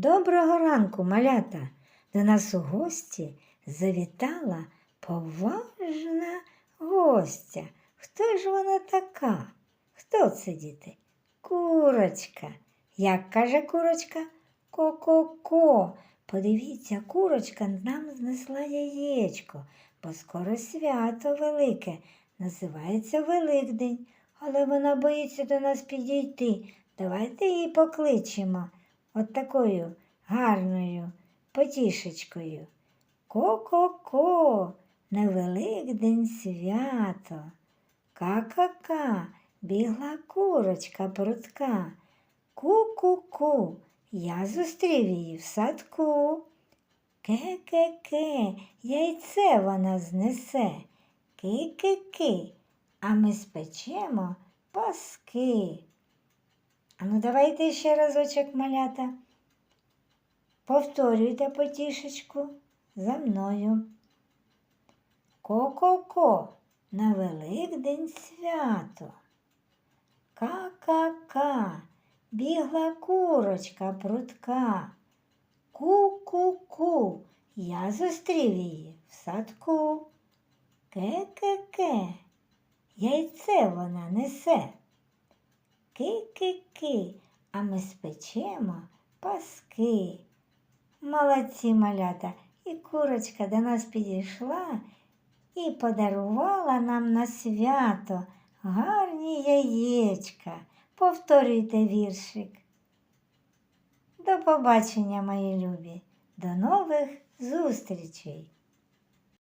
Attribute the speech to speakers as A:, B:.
A: Доброго ранку, малята! До нас у гості завітала поважна гостя. Хто ж вона така? Хто це діти? Курочка. Як каже курочка? Ко-ко-ко. Подивіться, курочка нам знесла яєчко, бо скоро свято велике, називається Великдень, але вона боїться до нас підійти. Давайте її покличемо от такою гарною потішечкою. Ко-ко-ко, на Великдень свято. Ка-ка-ка, бігла курочка прутка. Ку-ку-ку, я зустрів її в садку. Ке-ке-ке, яйце вона знесе. Ки-ки-ки, а ми спечемо паски. А ну давайте ще разочок малята. Повторюйте потішечку за мною. Ко-ко-ко, на Великдень свято. Ка-ка-ка, бігла курочка прутка. Ку-ку-ку, я зустрів її в садку. Ке-ке-ке, яйце вона несе. Ки-ки-ки, а ми спечемо паски. Молодці малята, і курочка до нас підійшла і подарувала нам на свято гарні яєчка. Повторюйте віршик. До побачення, мої любі, до нових зустрічей!